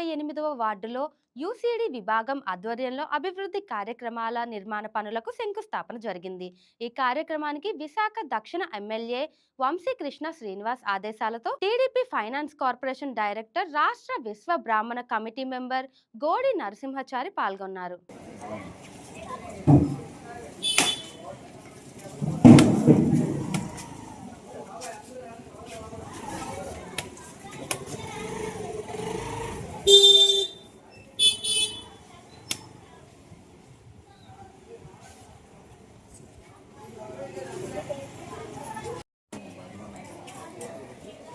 ముప్పై ఎనిమిదవ వార్డులో యూసీడీ విభాగం ఆధ్వర్యంలో అభివృద్ధి కార్యక్రమాల నిర్మాణ పనులకు శంకుస్థాపన జరిగింది. ఈ కార్యక్రమానికి విశాఖ దక్షిణ ఎమ్మెల్యే వంశీకృష్ణ శ్రీనివాస్ ఆదేశాలతో టీడీపీ ఫైనాన్స్ కార్పొరేషన్ డైరెక్టర్ రాష్ట్ర విశ్వ బ్రాహ్మణ కమిటీ మెంబర్ గోడి నరసింహచారి పాల్గొన్నారు.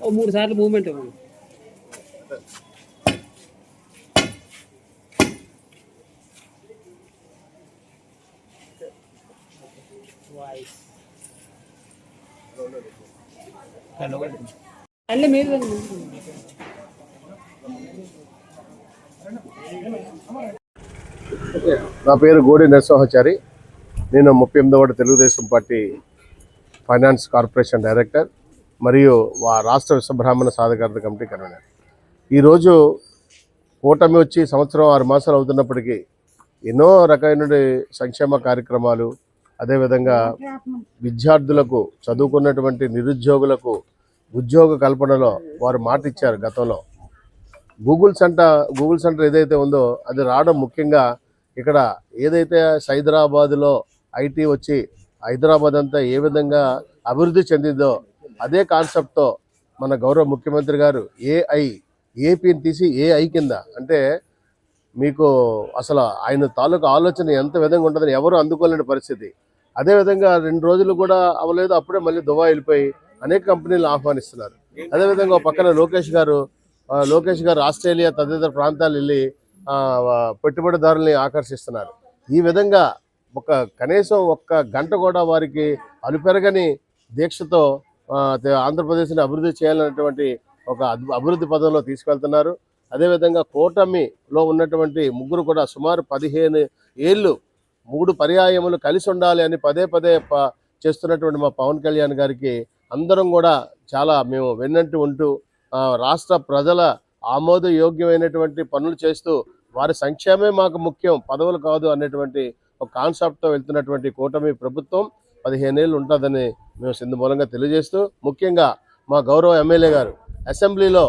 ఓ మూడు సార్లు మూవ్మెంట్ ఇవ్వండి మీరు నా పేరు గోడి నరసింహాచారి. నేను ముప్పై ఎనిమిదవ Telugudesam party finance corporation director మరియు వా రాష్ట్ర విశ్వబ్రాహ్మణ సాధికారత కమిటీ కన్వీనర్. ఈరోజు కూటమి వచ్చి సంవత్సరం ఆరు మాసాలు అవుతున్నప్పటికీ ఎన్నో రకమైన సంక్షేమ కార్యక్రమాలు అదేవిధంగా విద్యార్థులకు చదువుకున్నటువంటి నిరుద్యోగులకు ఉద్యోగ కల్పనలో వారు మాట ఇచ్చారు గతంలో. గూగుల్ సెంటర్ గూగుల్ సెంటర్ ఏదైతే ఉందో అది రావడం ముఖ్యంగా ఇక్కడ ఏదైతే హైదరాబాద్లో ఐటీ వచ్చి హైదరాబాద్ అంతా ఏ విధంగా అభివృద్ధి చెందిందో అదే కాన్సెప్ట్తో మన గౌరవ ముఖ్యమంత్రి గారు ఏఐ ఏపీని తీసి ఏఐ కింద అంటే మీకు అసలు ఆయన తాలూకు ఆలోచన ఎంత విధంగా ఉంటుందని ఎవరు అందుకోలేని పరిస్థితి. అదేవిధంగా రెండు రోజులు కూడా అవ్వలేదు. అప్పుడే మళ్ళీ దువా వెళ్ళిపోయి అనేక కంపెనీలు ఆహ్వానిస్తున్నారు. అదేవిధంగా ఒక పక్కన లోకేష్ గారు లోకేష్ గారు ఆస్ట్రేలియా తదితర ప్రాంతాలు వెళ్ళి పెట్టుబడిదారుల్ని ఆకర్షిస్తున్నారు. ఈ విధంగా ఒక కనీసం ఒక్క గంట కూడా వారికి అలుపెరగని దీక్షతో ఆంధ్రప్రదేశ్ని అభివృద్ధి చేయాలన్నటువంటి ఒక అభివృద్ధి పదంలో తీసుకెళ్తున్నారు. అదేవిధంగా కూటమిలో ఉన్నటువంటి ముగ్గురు కూడా సుమారు పదిహేను ఏళ్ళు మూడు పర్యాయములు కలిసి ఉండాలి అని పదే పదే ప- చేస్తున్నటువంటి మా పవన్ కళ్యాణ్ గారికి అందరం కూడా చాలా మేము వెన్నంటి ఉంటూ రాష్ట్ర ప్రజల ఆమోదయోగ్యమైనటువంటి పనులు చేస్తూ వారి సంక్షేమే మాకు ముఖ్యం పదవులు కాదు అనేటువంటి ఒక కాన్సెప్ట్తో వెళ్తున్నటువంటి కూటమి ప్రభుత్వం పదిహేనేళ్ళు ఉంటుందని మేము సింధు మూలంగా తెలియజేస్తూ ముఖ్యంగా మా గౌరవ ఎమ్మెల్యే గారు అసెంబ్లీలో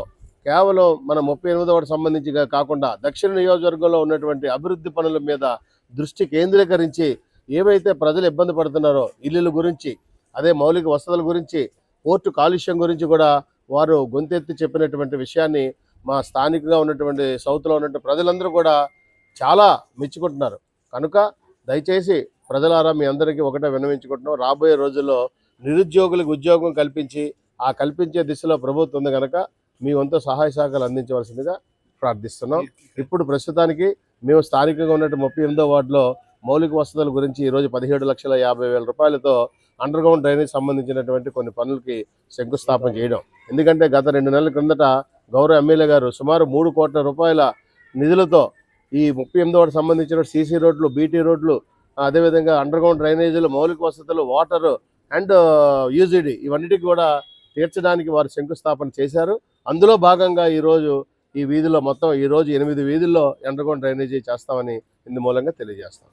కేవలం మన ముప్పై ఎనిమిదవ సంబంధించిగా సంబంధించి కాకుండా దక్షిణ నియోజకవర్గంలో ఉన్నటువంటి అభివృద్ధి పనుల మీద దృష్టి కేంద్రీకరించి ఏవైతే ప్రజలు ఇబ్బంది పడుతున్నారో ఇల్లుల గురించి అదే మౌలిక వసతుల గురించి పోర్టు కాలుష్యం గురించి కూడా వారు గొంతెత్తి చెప్పినటువంటి విషయాన్ని మా స్థానికంగా ఉన్నటువంటి సౌత్లో ఉన్నటువంటి ప్రజలందరూ కూడా చాలా మెచ్చుకుంటున్నారు. కనుక దయచేసి ప్రజలారా మీ అందరికీ ఒకటే విన్నవించుకుంటున్నాం. రాబోయే రోజుల్లో నిరుద్యోగులకు ఉద్యోగం కల్పించి ఆ కల్పించే దిశలో ప్రభుత్వం ఉంది కనుక మీ వంతు సహాయ సహకారాలు అందించవలసిందిగా ప్రార్థిస్తున్నాం. ఇప్పుడు ప్రస్తుతానికి మేము స్థానికంగా ఉన్నట్టు ముప్పై ఎనిమిదో వార్డులో మౌలిక వసతుల గురించి ఈరోజు పదిహేడు లక్షల యాభై వేల రూపాయలతో అండర్ గ్రౌండ్ డ్రైనేజ్ సంబంధించినటువంటి కొన్ని పనులకి శంకుస్థాపన చేయడం. ఎందుకంటే గత రెండు నెలల క్రిందట గౌరవ ఎమ్మెల్యే గారు సుమారు మూడు కోట్ల రూపాయల నిధులతో ఈ ముప్పై ఎనిమిదో వార్డు సంబంధించిన సీసీ రోడ్లు బీటీ రోడ్లు అదేవిధంగా అండర్ గ్రౌండ్ డ్రైనేజీలు మౌలిక వసతులు వాటర్ అండ్ యూజీడీ ఇవన్నిటికి కూడా తీర్చడానికి వారు శంకుస్థాపన చేశారు. అందులో భాగంగా ఈరోజు ఈ వీధిలో మొత్తం ఈ రోజు ఎనిమిది వీధుల్లో ఎండర్గ్రౌండ్ డ్రైనేజీ చేస్తామని ఇందు మూలంగా తెలియజేస్తాం.